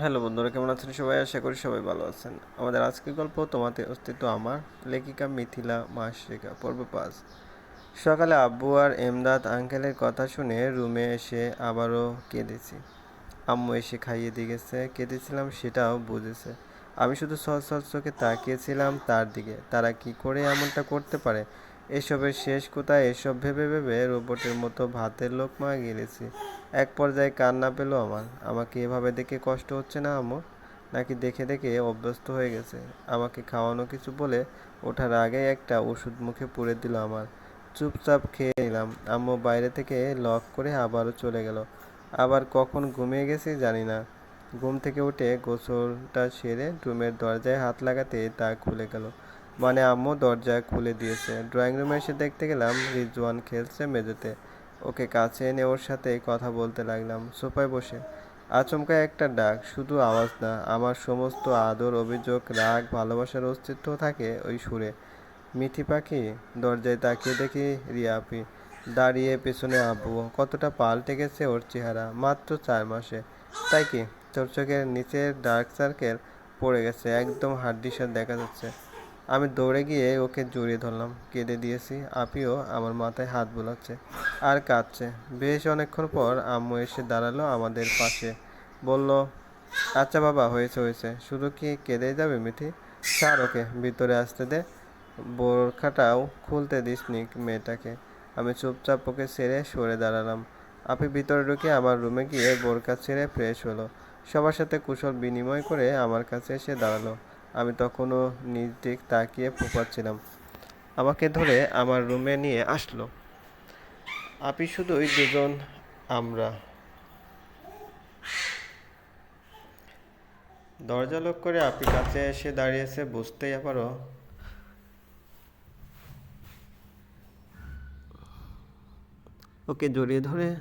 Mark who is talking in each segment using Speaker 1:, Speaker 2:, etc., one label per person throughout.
Speaker 1: Hello বন্ধুরা, কেমন আছেন সবাই? আশা করি সবাই ভালো আছেন। আমাদের আজকের গল্প তোমাতে অস্তিত্ব আমার লেখিকা মিথিলা মাসিকা, পর্ব পাঁচ। সকালে আব্বু আর এমদাদ আঙ্কেলের কথা শুনে রুমে এসে আবারও কেঁদেছি। আম্মু এসে খাইয়ে দিয়ে গেছে, কেঁদেছিলাম সেটাও বুঝেছে। আমি শুধু সহজ সহজ চোখে তাকিয়েছিলাম তার দিকে, তারা কি করে এমনটা করতে পারে? এসবের শেষ কোথায়? এসব ভেবে ভেবে রোবটের মতো ভাতের লোক লোকমা গেলেছি এক পর্যায়ে কান্না পেল আমার। আমাকে এভাবে দেখে কষ্ট হচ্ছে না আমার নাকি দেখে দেখে অভ্যস্ত হয়ে গেছে? আমাকে খাওয়ানো কিছু বলে ওঠার আগে একটা ওষুধ মুখে পুরে দিল আমার। চুপচাপ খেয়ে নিলাম। আম্মু বাইরে থেকে লক করে আবারও চলে গেল। আবার কখন ঘুমিয়ে গেছি জানি না। ঘুম থেকে উঠে গোসলটা সেরে রুমের দরজায় হাত লাগাতে তা খুলে গেল। মানে আম্মু দরজা খুলে দিয়েছে। ড্রয়িং রুমে এসে দেখতে গেলাম রিজওয়ান খেলছে মেঝেতে। ওকে কাছে এনে ওর সাথে কথা বলতে লাগলাম। সোফায় বসে, আচমকা একটা ডাক, শুধু আওয়াজ না, আমার সমস্ত আদর, অভিযোগ, রাগ, ভালোবাসার অস্তিত্ব থাকে ওই সুরে। মিঠি পাখি? দরজায় তাকিয়ে দেখি রিয়াপি দাঁড়িয়ে পেছনে আব্বু, কতটা পাল্টে গেছে ওর চেহারা, মাত্র চার মাসে। তাই কি? চোখের নিচের ডার্ক সার্কেল পড়ে গেছে, একদম হাড্ডিসার দেখা যাচ্ছে। আমি দৌড়ে গিয়ে ওকে জড়িয়ে ধরলাম, কেঁদে দিয়েছি। আপিও আমার মাথায় হাত বোলাচ্ছে আর কাঁদছে। বেশ অনেকক্ষণ পর আম্মু এসে দাঁড়াল আমাদের পাশে। বলল আচ্ছা বাবা, হয়েছে হয়েছে। শুধু কি কেঁদে যাবে মিঠি? ছাড় ওকে, ভিতরে আসতে দে। বোরখাটাও খুলতে দিস নি মেয়েটাকে। আমি চুপচাপ ওকে ছেড়ে সরে দাঁড়ালাম। আপনি ভিতরে ঢুকে আমার রুমে গিয়ে বোরকা ছেড়ে ফ্রেশ হলো। সবার সাথে কুশল বিনিময় করে আমার কাছে এসে দাঁড়াল। আমি তখনও নিজ দিক তাকিয়ে ফুপাচ্ছিলাম আমাকে ধরে আমার রুমে নিয়ে আসলো। আপনি শুধুই দুজন আমরা। দরজা লক করে আপনি কাছে এসে দাঁড়িয়েছে বুঝতেই পারো ওকে জড়িয়ে ধরে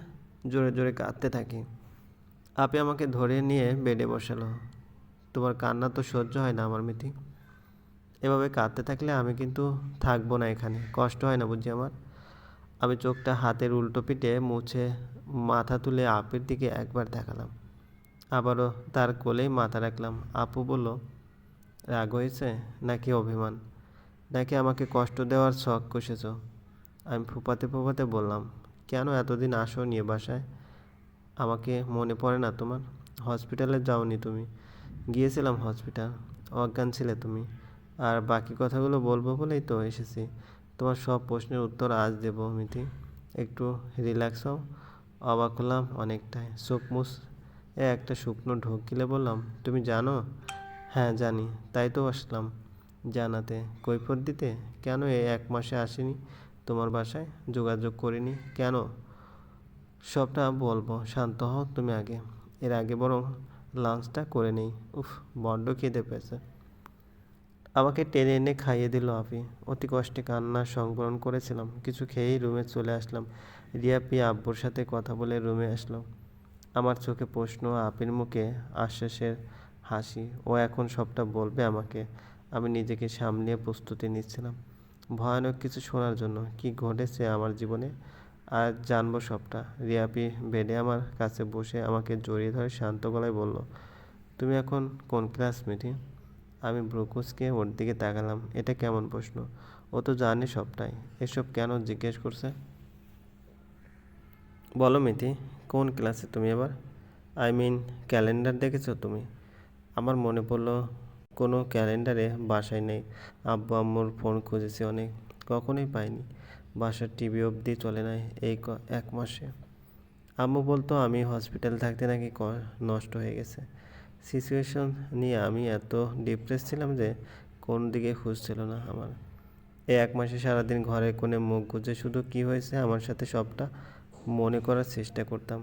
Speaker 1: জোরে জোরে কাঁদতে থাকি। আপনি আমাকে ধরে নিয়ে বেডে বসালো। তোমার কান্না তো সহ্য হয় না আমার মিতি। এভাবে কাঁদতে থাকলে আমি কিন্তু থাকব না এখানে। কষ্ট হয় না বুঝি আমার? আমি চোখটা হাতের উল্টো পিঠে মুছে মাথা তুলে আপির দিকে একবার দেখালাম। আবারও তার কোলেই মাথা রাখলাম। আপু বলল, রাগ হয়েছে নাকি অভিমান? নাকি আমাকে কষ্ট দেওয়ার শখ কষেছ? আমি ফুপাতে ফুপাতে বললাম, কেন এতদিন আসো নিয়ে বাসায়? আমাকে মনে পড়ে না তোমার? হসপিটালে যাওনি তুমি। গিয়েছিলাম হসপিটাল অজ্ঞান ছিলে তুমি। আর বাকি কথাগুলো বলব বলেই তো এসেছি। তোমার সব প্রশ্নের উত্তর আজ দেব মিথি একটু রিল্যাক্স হও, অবাক হলাম অনেকটাই। চোখ এ একটা শুকনো ঢোক গিলে বললাম, তুমি জানো? হ্যাঁ জানি, তাই তো আসলাম জানাতে। কৈফত দিতে? কেন এই এক মাসে আসিনি তোমার বাসায়? যোগাযোগ করিনি, কেন? সবটা বলব, শান্ত হও তুমি আগে। এর আগে বরং লাঞ্চটা করে নেই। উফ, বড্ড খিদে পেয়েছে। আমাকে টেনে এনে খাইয়ে দিল আপি অতি কষ্টে কান্না সংবরণ করেছিলাম। কিছু খেয়েই রুমে চলে আসলাম। রিয়াপি আব্বুর সাথে কথা বলে রুমে আসলো। আমার চোখে প্রশ্ন, আপির মুখে আশ্বাসের হাসি, ও এখন সবটা বলবে আমাকে? আমি নিজেকে সামলিয়ে প্রস্তুতি নিচ্ছিলাম। ভয়ানক কিছু শোনার জন্য। কি ঘটেছে আমার জীবনে? আর জানব সবটা। রিয়াপি বেডে আমার কাছে বসে আমাকে জড়িয়ে ধরে শান্ত গলায় বলল, তুমি এখন কোন ক্লাস মিটি আমি ব্রুকুসকে ওর দিকে তাকালাম, এটা কেমন প্রশ্ন? ও তো জানে সবটাই। এসব কেন জিজ্ঞেস করছে? বলো মিতি কোন ক্লাসে তুমি এবার? আই মিন ক্যালেন্ডার দেখেছ তুমি? আমার মনে পড়ল, কোনো ক্যালেন্ডারে বাসায় নেই। আব্বু আম্মুর ফোন খুঁজেছি অনেক, কখনোই পাইনি। বাসার টিভি অবধি চলে নাই এই এক মাসে। আম্মু বলতো, আমি হসপিটাল থাকতে নাকি নষ্ট হয়ে গেছে? সিচুয়েশন নিয়ে আমি এত ডিপ্রেস ছিলাম যে কোন দিকে খুঁজছিল না আমার। এই এক মাসে সারাদিন ঘরে কোণে মুখ গুজে শুধু কি হয়েছে আমার সাথে সবটা মনে করার চেষ্টা করতাম।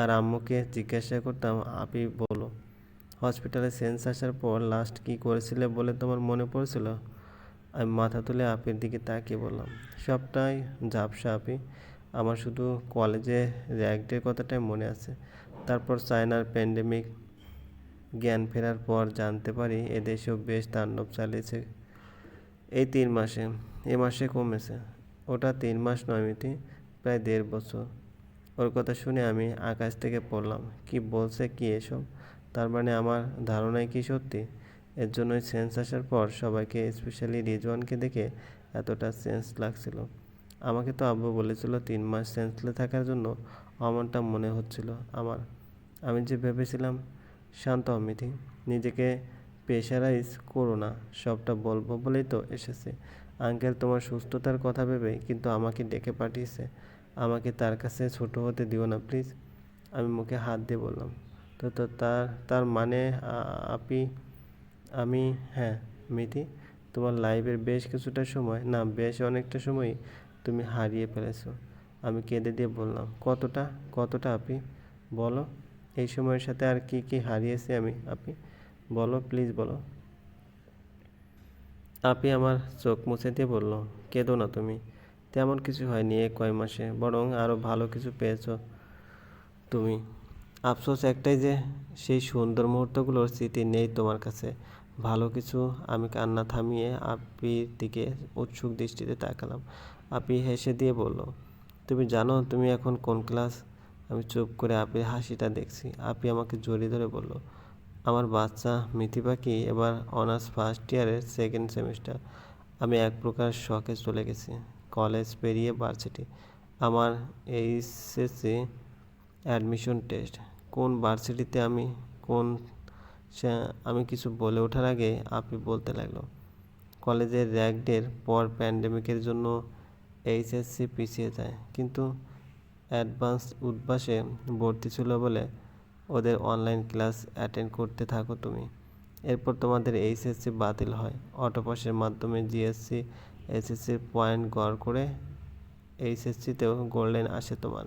Speaker 1: আর আম্মুকে জিজ্ঞাসা করতাম, আপনি বলো হসপিটালে সেন্স আসার পর লাস্ট কি করেছিলে বলে তোমার মনে পড়েছিল? আমি মাথা তুলে আপের দিকে তাকিয়ে বললাম, সবটাই ঝাপসা আপি। আমার শুধু কলেজে র্যাগডের কথাটাই মনে আছে। তারপর চায়নার প্যান্ডেমিক জ্ঞান ফেরার পর জানতে পারি এদেশেও বেশ তাণ্ডব চালিয়েছে। এই তিন মাসে, এ মাসে কমেছে। ওটা তিন মাস নয় মিতি প্রায় দেড় বছর। ওর কথা শুনে আমি আকাশ থেকে পড়লাম, কি বলছে, কি এসব? তার মানে আমার ধারণাই কি সত্যি? এর জন্যই সেন্স আসার পর সবাইকে স্পেশালি রিজওয়ানকে দেখে এতটা সেন্স লাগছিল। আমাকে তো আব্বু বলেছিল তিন মাস সেন্সলে থাকার জন্য অমনটা মনে হচ্ছিল আমার। আমি যে ভেবেছিলাম, শান্ত অমিতি, নিজেকে প্রেশারাইজ করো না, সবটা বলব বলেই তো এসেছে। আঙ্কেল তোমার সুস্থতার কথা ভেবে কিন্তু আমাকে ডেকে পাঠিয়েছে। আমাকে তার কাছে ছোট হতে দিও না প্লিজ আমি মুখে হাত দিয়ে বললাম, তো তার তার মানে আ- আপি আমি হ্যাঁ মিতি, তোমার লাইফের বেশ কিছুটা সময়, না, বেশ অনেকটা সময়ই তুমি হারিয়ে ফেলেছো। আমি কেঁদে দিয়ে বললাম, কতটা কতটা আপি? বলো, এই সময়ের সাথে আর কি কি হারিয়েছি আমি, আপি? বলো, প্লিজ বলো। আপি আমার চোখ মুছে দিয়ে বলল, কেঁদো না তুমি, তেমন কিছু হয়নি এ কয় মাসে, বরং আরও ভালো কিছু পেয়েছ তুমি। আফসোস একটাই যে, সেই সুন্দর মুহূর্তগুলোর স্মৃতি নেই তোমার কাছে। ভালো কিছু আমি কান্না থামিয়ে আপির দিকে উৎসুক দৃষ্টিতে তাকালাম। আপি হেসে দিয়ে বলল, তুমি জানো তুমি এখন কোন ক্লাস? আমি চুপ করে আপির হাসিটা দেখছি। আপি আমাকে জড়িয়ে ধরে বলল, আমার বাচ্চা মিথি পাখি এবার অনার্স ফার্স্ট ইয়ারের সেকেন্ড সেমিস্টার? আমি এক প্রকার শখে চলে গেছি। কলেজ পেরিয়ে ভার্সিটি। আমার এইচএসসি অ্যাডমিশন টেস্ট। কোন ভার্সিটিতে আমি কোন সে- আমি কিছু বলে ওঠার আগে আপি বলতে লাগল, কলেজের র্যাঙ্কডের পর প্যান্ডেমিকের জন্য এইচএসসি পিছিয়ে যায়, কিন্তু অ্যাডভান্স উদ্বাসে ভর্তি ছিল বলে ওদের অনলাইন ক্লাস অ্যাটেন্ড করতে থাকো তুমি। এরপর তোমাদের এইচএসসি বাতিল হয়। অটোপাসের মাধ্যমে জিএসসি এসএসসির পয়েন্ট গড় করে এইচএসসিতেও গোল্ডেন আসে তোমার।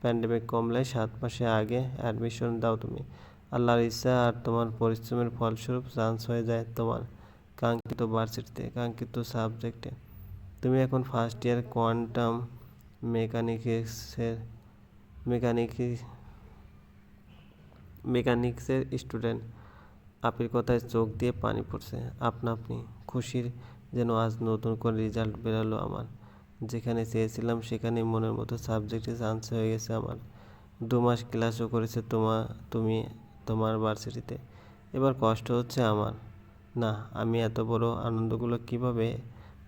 Speaker 1: প্যান্ডেমিক কমলে সাত মাসে আগে অ্যাডমিশন দাও তুমি। আল্লাহর ইচ্ছা আর তোমার পরিশ্রমের ফলস্বরূপ চান্স হয়ে যায় তোমার কাঙ্ক্ষিত ভার্সিটিতে কাঙ্ক্ষিত সাবজেক্টে তুমি এখন ফার্স্ট ইয়ার কোয়ান্টাম মেকানিক্সের মেকানিক্স মেকানিক্সের স্টুডেন্ট আপির কথায় চোখ দিয়ে পানি পড়ছে। আপনা আপনি খুশির যেন আজ নতুন করে রেজাল্ট বেরালো আমার। যেখানে চেয়েছিলাম সেখানে মনের মতো সাবজেক্টে চান্স হয়ে গেছে আমার। দু মাস ক্লাসও করেছে তোমা, তুমি তোমার ভার্সিটিতে এবার কষ্ট হচ্ছে আমার। না, আমি এত বড় আনন্দগুলো কীভাবে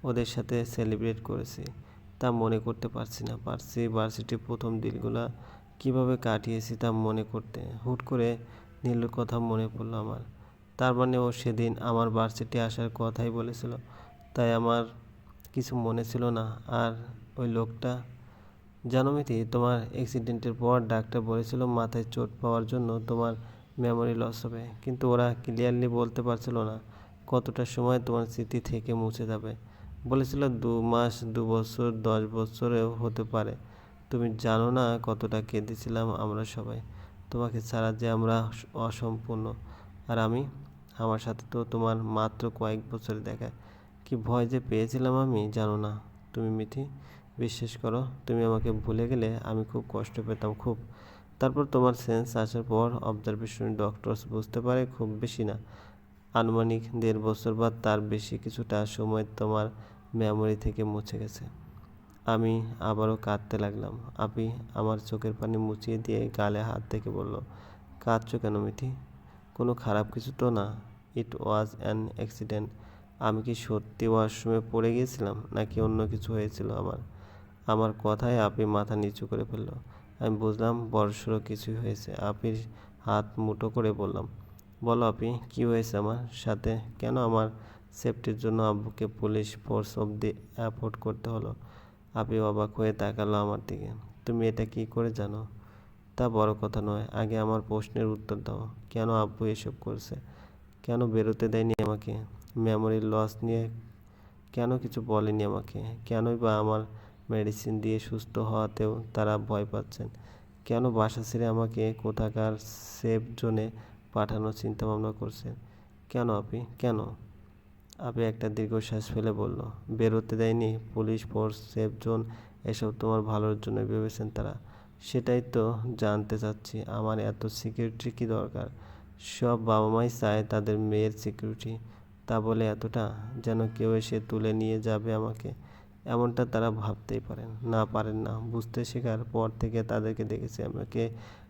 Speaker 1: ওদের সাথে সেলিব্রেট করেছি, তা মনে করতে পারছি না। পারছি ভার্সিটির প্রথম দিনগুলো কীভাবে কাটিয়েছি তা মনে করতে। হুট করে নীলুর কথা মনে পড়ল আমার। তার মানে ও সেদিন আমার ভার্সিটি আসার কথাই বলেছিল। তাই আমার কিছু মনে ছিল না। আর ওই লোকটা, জানো মিতি, তোমার অ্যাক্সিডেন্টের পর ডাক্তার বলেছিল মাথায় চোট পাওয়ার জন্য তোমার মেমোরি লস হবে। কিন্তু ওরা ক্লিয়ারলি বলতে পারছিল না কতটা সময় তোমার স্মৃতি থেকে মুছে যাবে। বলেছিল দু মাস, দু বছর, দশ বছরেও হতে পারে। তুমি জানো না কতটা কেঁদেছিলাম আমরা সবাই। তোমাকে ছাড়া যে আমরা অসম্পূর্ণ। আর আমি, আমার সাথে তো তোমার মাত্র কয়েক বছরের দেখা। কি ভয় যে পেয়েছিলাম আমি জানো না। তুমি মিথি, বিশ্বাস করো, তুমি আমাকে ভুলে গেলে আমি খুব কষ্ট পেতাম, খুব। তারপর তোমার সেন্স আসার পর অবজারভেশন ডক্টরস বুঝতে পারে খুব বেশি না। আনুমানিক দেড় বছর বা তার বেশি কিছুটা সময় তোমার মেমোরি থেকে মুছে গেছে। আমি আবারও কাঁদতে লাগলাম। আপি আমার চোখের পানি মুছিয়ে দিয়ে গালে হাত থেকে বলল, কাঁদছো কেন মিঠি? কোনো খারাপ কিছু তো না? ইট ওয়াজ অ্যান অ্যাক্সিডেন্ট আমি কি সত্যি ওয়াশরুমে পড়ে গিয়েছিলাম নাকি অন্য কিছু হয়েছিল আমার? আমার কথায় আপি মাথা নিচু করে ফেলল। আমি বুঝলাম বড়সড় কিছুই হয়েছে। আপির হাত মুঠো করে বললাম, বলো আপি, কী হয়েছে আমার সাথে? কেন আমার সেফটির জন্য আব্বুকে পুলিশ ফোর্স অবধি অ্যাফোর্ড করতে হলো? আপনি অবাক হয়ে তাকালো আমার দিকে, তুমি এটা কি করে জানো? তা বড় কথা নয়, আগে আমার প্রশ্নের উত্তর দাও। কেন আব্বু এসব করছে? কেন বেরোতে দেয়নি আমাকে? মেমোরি লস নিয়ে কেন কিছু বলেনি আমাকে? কেনই বা আমার মেডিসিন দিয়ে সুস্থ হওয়াতেও তারা ভয় পাচ্ছেন। কেন বাসা ছেড়ে আমাকে কোথাকার সেফ জোনে পাঠানোর চিন্তা ভাবনা করছেন? কেন আপনি? কেন? আপনি একটা দীর্ঘশ্বাস ফেলে বলল, বেরোতে দেয়নি? পুলিশ ফোর্স, সেফ জোন, এসব তোমার ভালোর জন্য ভেবেছেন তারা। সেটাই তো জানতে চাচ্ছি, আমার এত সিকিউরিটি কী দরকার? সব বাবা মাই চায় তাদের মেয়ের সিকিউরিটি। তা বলে এতটা? যেন কেউ এসে তুলে নিয়ে যাবে আমাকে? এমনটা তারা ভাবতেই পারেন, না পারেন না। বুঝতে শেখার পর থেকে তাদেরকে দেখেছি আমাকে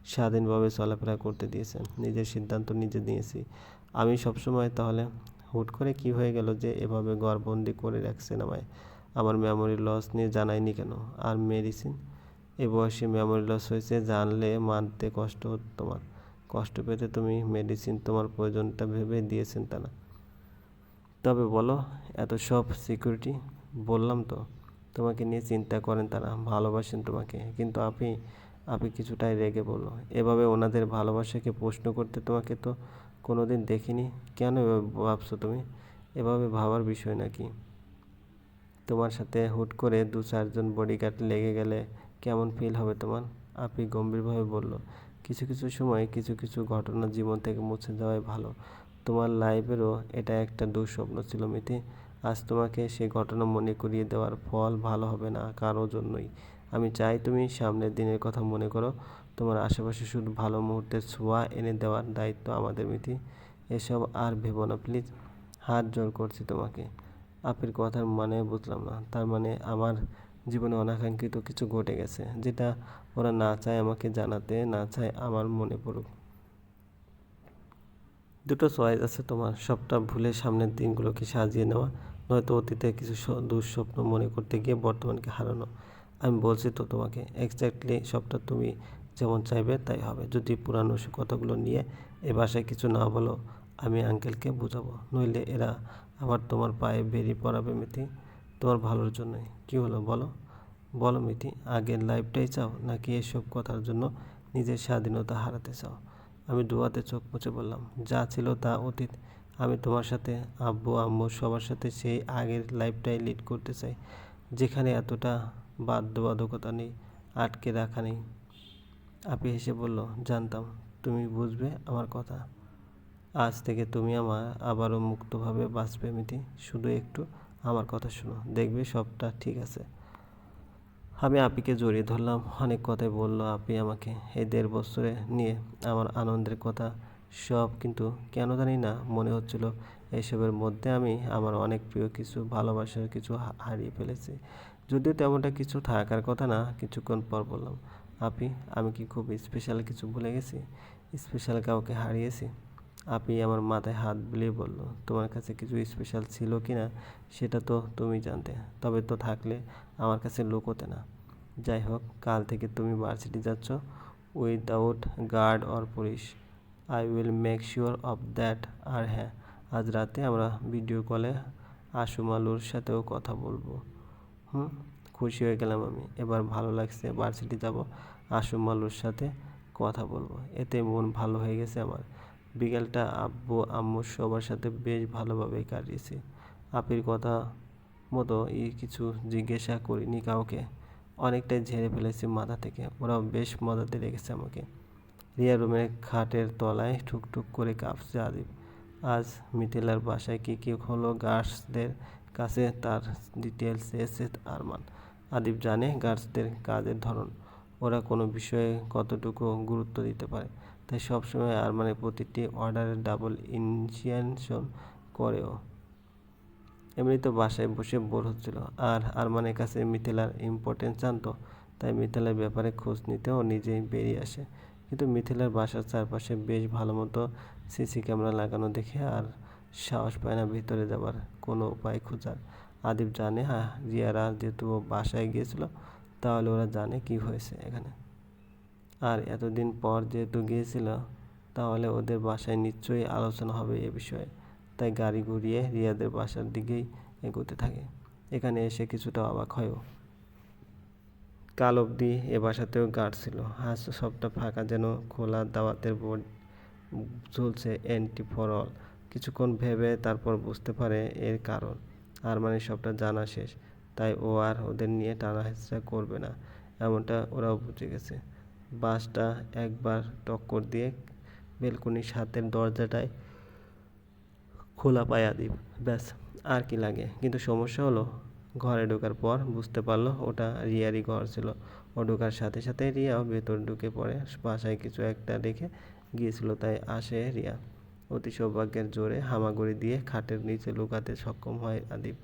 Speaker 1: স্বাধীনভাবে চলাফেরা করতে দিয়েছেন। নিজের সিদ্ধান্ত নিজে নিয়েছি। আমি সবসময় তাহলে হুট করে কি হয়ে গেল যে এভাবে ঘরবন্দি করে রাখছেন আমায়? আমার মেমোরি লস নিয়ে জানায়নি কেন? আর মেডিসিন এ বয়সে মেমোরি লস হয়েছে, জানলে মানতে কষ্ট হতো তোমার। কষ্ট পেতে তুমি মেডিসিন তোমার প্রয়োজনটা ভেবে দিয়েছেন তারা। তবে বলো, এত সব সিকিউরিটি বললাম তো, তোমাকে নিয়ে চিন্তা করেন, তারা ভালোবাসেন তোমাকে। কিন্তু আপনি আপনি কিছুটাই রেগে বলল এভাবে ওনাদের ভালোবাসাকে প্রশ্ন করতে তোমাকে তো কোনো দিন দেখিনি? কেন এভাবে ভাবছ তুমি? এভাবে ভাবার বিষয় নাকি? তোমার সাথে হুট করে দু চারজন বডিগার্ড লেগে গেলে কেমন ফিল হবে তোমার? আপনি গম্ভীরভাবে বলল, কিছু কিছু সময় কিছু কিছু ঘটনা জীবন থেকে মুছে যাওয়াই ভালো। তোমার লাইফেরও এটা একটা দুঃস্বপ্ন ছিল মিথি। আজ তোমাকে সে ঘটনা মনে করিয়ে দেওয়ার ফল ভালো হবে না কারও জন্যই। আমি চাই তুমি সামনের দিনের কথা মনে করো। তোমার আশেপাশে শুধু ভালো মুহূর্তের ছোঁয়া এনে দেওয়ার দায়িত্ব আমাদের মিথি এসব আর ভেবো না, প্লিজ। হাত জোর করছি তোমাকে। আপের কথার মানে বুঝলাম না। তার মানে আমার জীবনে অনাকাঙ্ক্ষিত কিছু ঘটে গেছে, যেটা ওরা না চায় আমাকে জানাতে, না চায় আমার মনে পড়ুক। দুটো চয়েস আছে তোমার, সবটা ভুলে সামনের দিনগুলোকে সাজিয়ে নেওয়া, নয়তো অতীতে কিছু দুঃস্বপ্ন মনে করতে গিয়ে বর্তমানকে হারানো। আমি বলছি তো তোমাকে এক্স্যাক্টলি সবটা তুমি যেমন চাইবে তাই হবে। যদি পুরানো কথাগুলো নিয়ে এ বাসায় কিছু না বলো, আমি আঙ্কেলকে বোঝাবো। নইলে এরা আবার তোমার পায়ে বেরিয়ে পড়াবে মিতি। তোমার ভালোর জন্যই। কী হলো বলো? বলো মিতি, আগের লাইফটাই চাও নাকি এসব কথার জন্য নিজের স্বাধীনতা হারাতে চাও? আমি দুয়াতে চোখ মুছে বললাম, যা ছিল তা অতীত। আমি তোমার সাথে, আব্বু, আম্মু সবার সাথে সেই আগের লাইফটাই লিড করতে চাই, যেখানে এতটা বাধ্যবাধকতা নেই, আটকে রাখা নেই। আপি হেসে বলল, জানতাম, তুমি বুঝবে আমার কথা। আজ থেকে তুমি আমার আবারও মুক্তভাবে বাঁচবে, মিতি। শুধু একটু আমার কথা শোনো, দেখবে সবটা ঠিক আছে। আমি আপিকে জড়িয়ে ধরলাম, অনেক কথাই বলল আপি আমাকে। এই দেড় বছরে নিয়ে আমার আনন্দের কথা সব কিন্তু কেন জানি না মনে হচ্ছিল, এসবের মধ্যে আমি আমার অনেক প্রিয় কিছু, ভালোবাসার কিছু হারিয়ে ফেলেছি। যদিও তেমনটা কিছু থাকার কথা না, কিছুক্ষণ পর বললাম, আপি, আমি কি খুব স্পেশাল কিছু ভুলে গেছি? স্পেশাল কাউকে হারিয়েছি? আপনি আমার মাথায় হাত বুলিয়ে বলল, তোমার কাছে কিছু স্পেশাল ছিল কি না, সেটা তো তুমি জানতে। তবে তো থাকলে আমার কাছে লুকোতে না। যাই হোক, কাল থেকে তুমি ভার্সিটি যাচ্ছ। Without guard or police I will make sure of that আর হ্যাঁ আজ রাতে আমরা ভিডিও কলে আশুমালুর সাথেও কথা বলব। হুম, খুশি হয়ে গেলাম আমি। এবার ভালো লাগছে ভার্সিটি যাব আশুমালুর সাথে কথা বলব। এতে মন ভালো হয়ে গেছে আমার। বিকেলটা আব্বু আম্মু সবার সাথে বেশ ভালোভাবেই কাটিয়েছি। আপির কথা মতো এই কিছু জিজ্ঞাসা করিনি কাউকে। অনেকটাই ঝেড়ে ফেলেছি মাথা থেকে। ওরাও বেশ মজাতে রেখেছে আমাকে। রিয়া রুমের খাটের তলায় ঠুকঠুক করে কাঁপছে আদিব। আজ মিথিলার বাসায় কী কী হলো গার্ডসদের কাছে তার ডিটেলস এসে আরমান। আদিব জানে গার্ডসদের কাজের ধরন। ওরা কোনো বিষয়ে কতটুকু গুরুত্ব দিতে পারে। তাই সবসময় আরমানের প্রতিটি অর্ডারের ডাবল ইনশিয়েশন করেও। এমনি তো বাসায় বসে বোর হচ্ছিল। আর আরমানের কাছে মিথিলার ইম্পর্টেন্স জানতো, তাই মিথিলার ব্যাপারে খোঁজ নিতেও নিজেই বেরিয়ে আসে। কিন্তু মিথিলার বাসার চারপাশে বেশ ভালো মতো সিসি ক্যামেরা লাগানো দেখে আর সাহস পায় না ভিতরে যাবার কোনো উপায় খোঁজার। আদিব জানে হ্যাঁ রিয়ারা যেহেতু বাসায় গিয়েছিল, তাহলে ওরা জানে কি হয়েছে এখানে। আর এতদিন পর যেহেতু গিয়েছিল, তাহলে ওদের বাসায় নিশ্চয়ই আলোচনা হবে এ বিষয়ে। তাই গাড়ি ঘুরিয়ে রিয়াদের বাসার দিকেই এগোতে থাকে। এখানে এসে কিছুটা অবাক হয়ও। কাল অবধি এ বাসাতেও গার্ড ছিল। আজ সবটা ফাঁকা যেন খোলা দাওয়াতের বোর্ড ঝুলছে এন্টি ফর অল। কিছুক্ষণ ভেবে তারপর বুঝতে পারে এর কারণ। আর মানে সবটা জানা শেষ। তাই ও আর ওদের নিয়ে টানা হেঁচড়া করবে না। এমনটা ওরাও বুঝে গেছে। বাসটা একবার টক্কর দিয়ে বেলকনির সাথের দরজাটায় খোলা পায় আদিব ব্যাস, আর কি লাগে। কিন্তু সমস্যা হলো, ঘরে ঢোকার পর বুঝতে পারল ওটা রিয়ারই ঘর ছিল। ও ঢোকার সাথে সাথে রিয়াও ভেতর ঢুকে পড়ে। বাসায় কিছু একটা রেখে গিয়েছিল, তাই আসে রিয়া। অতি সৌভাগ্যের জোরে হামাগুড়ি দিয়ে খাটের নিচে লুকাতে সক্ষম হয় আদিব।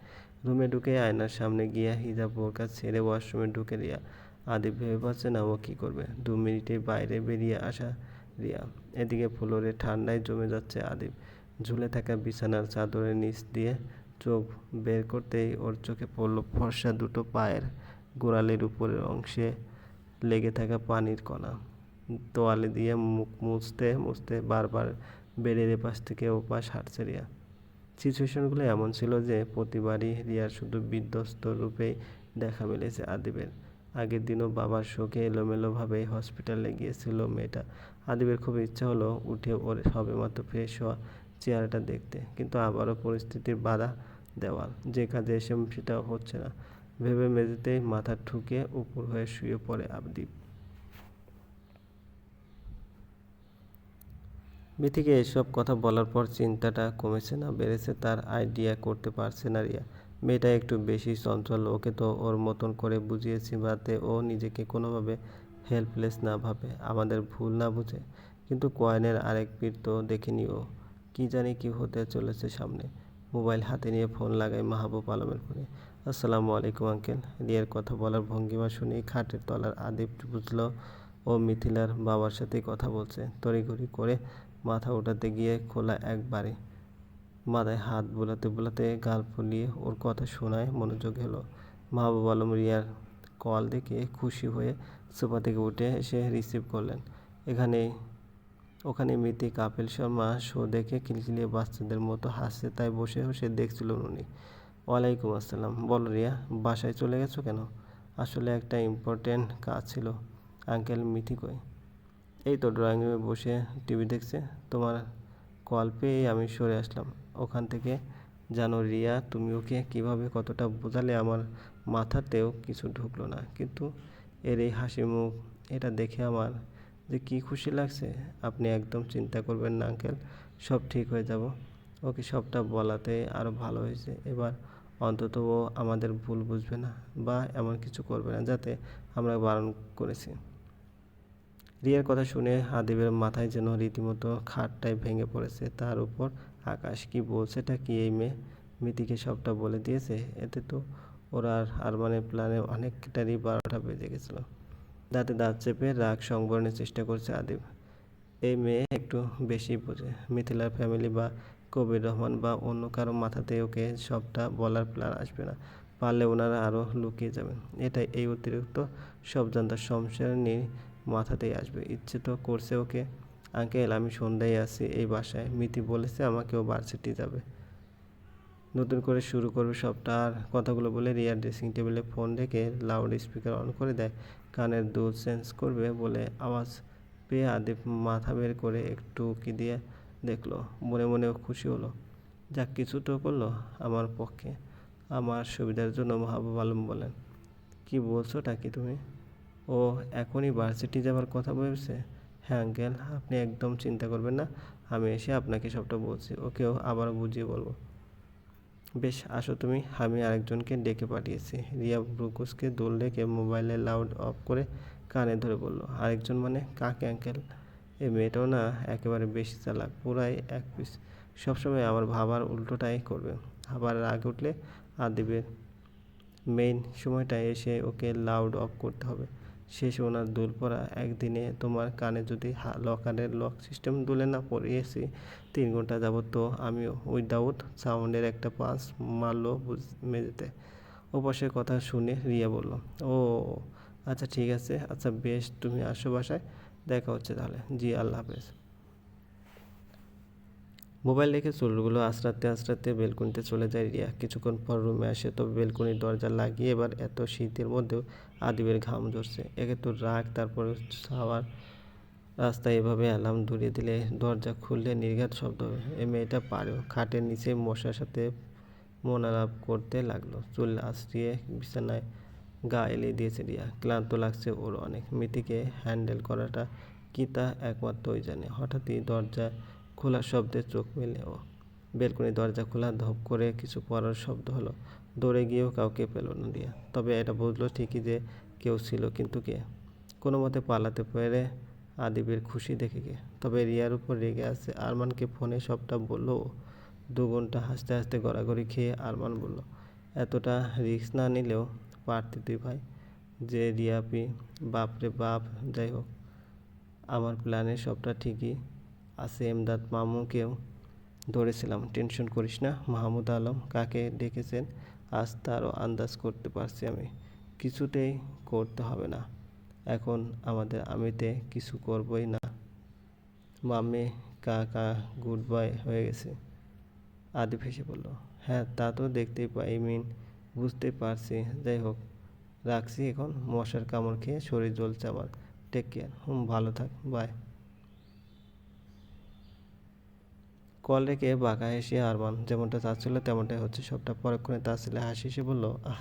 Speaker 1: রুমে ঢুকে আয়নার সামনে গিয়ে হিজাব বোরকা ছেড়ে ওয়াশরুমে ঢুকে রিয়া আদিব ভেবে পাচ্ছে না ও কী করবে? দু মিনিটে বাইরে বেরিয়ে আসা রিয়া। এদিকে ফ্লোরে ঠান্ডায় জমে যাচ্ছে আদিব। ঝুলে থাকা বিছানার চাদরের নিচ দিয়ে চোখ বের করতেই ওর চোখে পড়ল ফর্সা দুটো পায়ের গোড়ালির উপরের অংশে লেগে থাকা পানির কণা। তোয়ালে দিয়ে মুখ মুছতে মুছতে বারবার বেডের এপাশ থেকে ওপাশ হাঁটছে রিয়া। সিচুয়েশনগুলো এমন ছিল যে প্রতিবারই রিয়ার শুধু বিধ্বস্ত রূপেই দেখা মিলেছে আদিবের। আগের দিনও বাবার শোকে এলোমেলোভাবে হসপিটালে গিয়েছিল মেয়েটা। আদিবের খুব ইচ্ছা হলো উঠে ওর সবেমাত্র ফ্রেশ হওয়া চেহারাটা দেখতে, কিন্তু আবারও পরিস্থিতির বাধা দেওয়াল যে কাজে এসে সেটা হচ্ছে না। ভেবে মেঝেতেই মাথা ঠুকে উপর হয়ে শুয়ে পড়ে আবদীপ মিথিকে এসব কথা বলার পর চিন্তাটা কমেছে না, বেড়েছে তার আইডিয়া করতে পারছে না রিয়া। মেয়েটা একটু বেশি চঞ্চল, ওকে তো ওর মতন করে বুঝিয়েছি যাতে ও নিজেকে কোনোভাবে হেল্পলেস না ভাবে, আমাদের ভুল না বুঝে। কিন্তু কয়েনের আরেক পিঠ তো দেখিনি ও। কী জানি কি হতে চলেছে সামনে। মোবাইল হাতে নিয়ে ফোন লাগায় মাহবুব আলমের ফোনে। আসসালামু আলাইকুম, আঙ্কেল। রিয়ার কথা বলার ভঙ্গিমা শুনেই খাটের তলার আদিপ বুঝলো ও মিথিলার বাবার সাথে কথা বলছে। তড়িঘড়ি করে মাথা ওঠাতে গিয়ে খোলা একবারে মাথায় হাত বোলাতে বোলাতে গাল ফুলিয়ে ওর কথা শোনায় মনোযোগ হলো মাহবুব আলম রিয়ার কল দেখে খুশি হয়ে সোফা থেকে উঠে এসে রিসিভ করলেন। এখানে, ওখানে মিতি কাপিল শর্মা শো দেখে কিলকিলিয়ে বাচ্চাদের মতো হাসছে, তাই বসে বসে দেখছিল উনি। ওয়ালাইকুম আসসালাম। বলো রিয়া, বাসায় চলে গেছো কেন? আসলে একটা ইম্পর্টেন্ট কাজ ছিল। আঙ্কেল মিথি কই? এই তো ড্রয়িং রুমে বসে টিভি দেখছে। তোমার কল পেয়ে আমি সরে আসলাম। ওখান থেকে, জানো রিয়া, তুমি ওকে কীভাবে কতটা বোঝালে আমার মাথাতেও কিছু ঢুকলো না। কিন্তু এর এই হাসি মুখ, এটা দেখে আমার যে কী খুশি লাগছে, আপনি একদম চিন্তা করবেন না, আঙ্কেল, সব ঠিক হয়ে যাব। ওকে সবটা বলাতে আরও ভালো হয়েছে। এবার অন্তত ও আমাদের ভুল বুঝবে না বা এমন কিছু করবে না, যাতে আমরা বারণ করেছি। রিয়ার কথা শুনে আদিবের মাথায় যেন রীতিমতো খাটটাই ভেঙে পড়েছে, তার উপর আকাশ কি বলছেটা কি এই মেয়ে? মিতিকে সবটা বলে দিয়েছে। এতে তো ওরা আর আরমানের প্ল্যানে অনেকটারই বারোটা বেজে গেছিল। দাঁতে দাঁত চেপে রাগ সংবরণের চেষ্টা করছে আদিব। এই মেয়ে একটু বেশি বোঝে। মিথিলার ফ্যামিলি বা কবির রহমান বা অন্য কারও মাথাতে ওকে সবটা বলার প্ল্যান আসবে না। পারলে ওনারা আরও লুকিয়ে যাবেন। এটাই এই অতিরিক্ত সব জানতার সংসার নিয়ে মাথাতেই আসবে। ইচ্ছে তো করছে ওকে আঙ্কেল, আমি সন্ধ্যায় আছি এই বাসায়। মিতি বলেছে আমাকেও ভার্সিটি যাবে। নতুন করে শুরু করবে সবটা। আর কথাগুলো বলে রিয়ার ড্রেসিং টেবিলে ফোন রেখে লাউড স্পিকার অন করে দেয়। কানের দুধ চেঞ্জ করবে বলে আওয়াজ পেয়ে আদিপ মাথা বের করে একটু কি দিয়ে দেখল, মনে মনেও খুশি হলো। যাক কিছু তো করল আমার পক্ষে। আমার সুবিধার জন্য মাহবুব আলম বলেন। কি বলছোটা কি তুমি? ও এখনই ভার্সিটি যাবার কথা বলছে হ্যাঁ আঙ্কেল, আপনি একদম চিন্তা করবেন না, আমি এসে আপনাকে সবটা বলছি, ওকেও আবার বুঝিয়ে বলব। বেশ, আসো তুমি, আমি আরেকজনকে ডেকে পাঠিয়েছি। রিয়া ব্রুকুসকে দোল ডেকে মোবাইলে লাউড অফ করে কানে ধরে বলল, আরেকজন মানে কাকে আঙ্কেল? এই মেয়েটাও না, একেবারে বেশি চালাক, পুরাই এক পিস। সবসময় আমার ভাবার উল্টোটাই করবে, আবার রাগ উঠলে আদিবের মেইন সময়টায় এসে ওকে লাউড অফ করতে হবে। শেষ ওনার দুল পরা একদিনে তোমার কানে যদি লকারের লক সিস্টেম দুলে না পড়িয়েছি, তিন ঘণ্টা যাবত তো আমি উইদাউট সাউন্ডের একটা পাস মারলো মেঝেতে। ওপাশের কথা শুনে রিয়া বলল, ও আচ্ছা ঠিক আছে আচ্ছা বেশ, তুমি আসো বাসায়, দেখা হচ্ছে তাহলে। জি, আল্লাহ হাফেজ। মোবাইল রেখে চুলগুলো আশ্রাতে আশ্রাতে বেলকুনিতে চলে যায় রিয়া। কিছুক্ষণ পর রুমে আসে, তবে বেলকুনির দরজা লাগিয়ে এবার এত শীতের মধ্যেও আদিবের ঘাম ঝরছে। একে তো রাগ, তারপরে সাওয়ার রাস্তায় এভাবে অ্যালার্ম ধরিয়ে দিলে দরজা খুললে নির্ঘাত শব্দ হবে। এ মেয়েটা পারেও খাটের নিচে মশার সাথে মন আলাপ করতে লাগল। চুল আশ্রিয়ে বিছানায় গা এলিয়ে দিয়েছে রিয়া। ক্লান্ত লাগছে ওর অনেক। মিতিকে হ্যান্ডেল করাটা কি তা একমাত্র ওই জানে। হঠাৎই দরজা খোলা শব্দে চোখ মেলে ও বেলকনি দরজা খোলা, ধপ করে কিছু পড়ার শব্দ হলো। দৌড়ে গিয়েও কাউকে পেল না রিয়া তবে এটা বুঝলো ঠিকই যে কেউ ছিল কিন্তু কে। কোনো মতে পালাতে পেরে আদিবের খুশি দেখে গে তবে রিয়ার উপর রেগে আছে আরমানকে ফোনে সবটা বলল। দু ঘণ্টা হাসতে হাসতে গড়াগড়ি খেয়ে আরমান বলল, এতটা রিস্ক না নিলেও পারতি তুই ভাই। যে রিয়াপি, বাপরে বাপ, যাই হোক। আমার প্ল্যানে সবটা ঠিকই আছে এমদাদ মামুকেও ধরেছিলাম, টেনশন করিস না, মাহমুদ আলম কাকে ডেকেছেন আজ তারও আন্দাজ করতে পারছি আমি। কিছুতেই করতে হবে না। এখন আমাদের আমিতে কিছু করবই না। মাম্মি কা গুড বাই হয়ে গেছে আদি হেসে বলল। হ্যাঁ তা তো দেখতেই পাই মিন বুঝতেই পারছি। যাই হোক, রাখছি এখন। মশার কামড় খেয়ে শরীর জ্বলছে আমার। টেক কেয়ার, হুম, ভালো থাক, বাই। কল রেখে বাঁকা হেসে আরমান যেমনটা চাচ্ছিল তেমনটাই হচ্ছে সবটা। পরক্ষণে তার ছেলে হাসি হেসে বলল, আহ,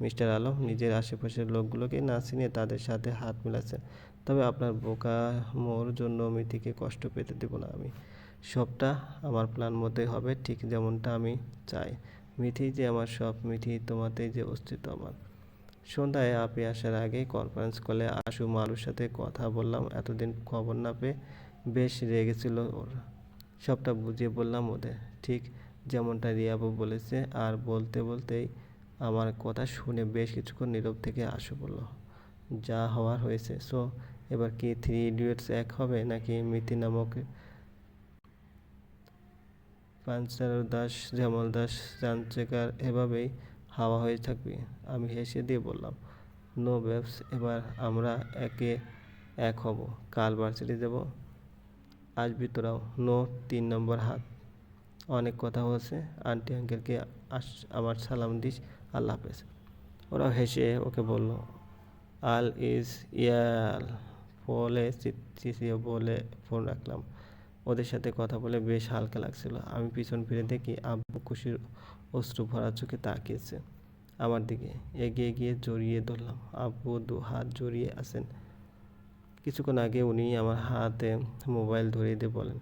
Speaker 1: মিস্টার আলম, নিজের আশেপাশের লোকগুলোকে না চিনিয়ে তাদের সাথে হাত মিলাচ্ছেন। তবে আপনার বোকা মোর জন্য মিথিকে কষ্ট পেতে দেব না আমি। সবটা আমার প্ল্যান মতোই হবে, ঠিক যেমনটা আমি চাই। মিথি যে আমার সব, মিথি তোমাতেই যে অস্তিত্ব আমার। সন্ধ্যায় আপি আসার আগেই কনফারেন্স কলে আশু মালুর সাথে কথা বললাম। এতদিন খবর না পেয়ে বেশ রেগেছিল ওর। সবটা বুঝিয়ে বললাম ওদের। ঠিক যেমনটা রিয়াবু বলেছে, আর বলতে বলতেই আমার কথা শুনে বেশ কিছুক্ষণ নীরব থেকে আশু বলল যা হওয়ার হয়েছে। সো, এবার কি থ্রি ইডিয়টস এক হবে নাকি মিতি নামক পাঞ্চার দাস, জামাল দাস চাঞ্চেকার এভাবেই হাওয়া হয়ে থাকবে? আমি হেসে দিয়ে বললাম নো ব্যবস এবার আমরা একে এক হব। কাল ভার্সিটি যাব। আসবি তোরাও নো তিন নম্বর হাত। অনেক কথা হয়েছে। আন্টি আঙ্কেলকে আস, আমার সালাম দিস। আল্লাহ হাফেজ। ওরাও হেসে ওকে বলল, আল ইজ ইয়াল। বলে চিচিয়ে বলে ফোন রাখলাম। ওদের সাথে কথা বলে বেশ হালকা লাগছিল। আমি পিছন ফিরে দেখি আব্বু খুশির অশ্রু ভরা চোখে তাকিয়েছে। আমার দিকে এগিয়ে গিয়ে জড়িয়ে ধরলাম। আব্বু দু হাত জড়িয়ে আছেন। কিছুক্ষণ আগে উনি আমার হাতে মোবাইল ধরিয়ে দিয়ে বলেন,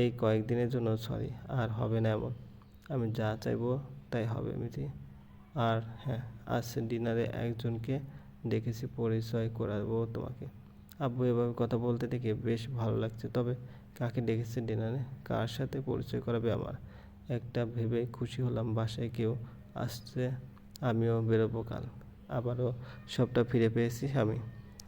Speaker 1: এই কয়েকদিনের জন্য সরি, আর হবে না এমন। আমি যা চাইব তাই হবে মিতি আর হ্যাঁ আজ ডিনারে একজনকে ডেকেছি পরিচয় করাবো তোমাকে। আব্বু এভাবে কথা বলতে দেখে বেশ ভালো লাগছে, তবে কাকে ডেকেছে ডিনারে? কার সাথে পরিচয় করাবে আমার? একটা ভেবে খুশি হলাম, বাসায় কেউ আসছে, আমিও বেরোবো কাল। আবারও সবটা ফিরে পেয়েছি আমি।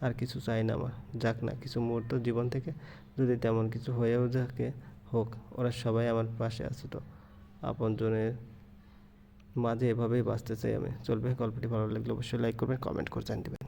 Speaker 1: আর কিছু চাই না আমার। যাক না, কিছু মুহূর্ত জীবন থেকে যদি তেমন কিছু হয়েও যাকে হোক, ওরা সবাই আমার পাশে আছে তো। আপনজনের মাঝে এভাবেই বাঁচতে চাই আমি। চলবে গল্পটি ভালো লাগলে অবশ্যই লাইক করবেন কমেন্ট করে জানিয়ে দেবেন।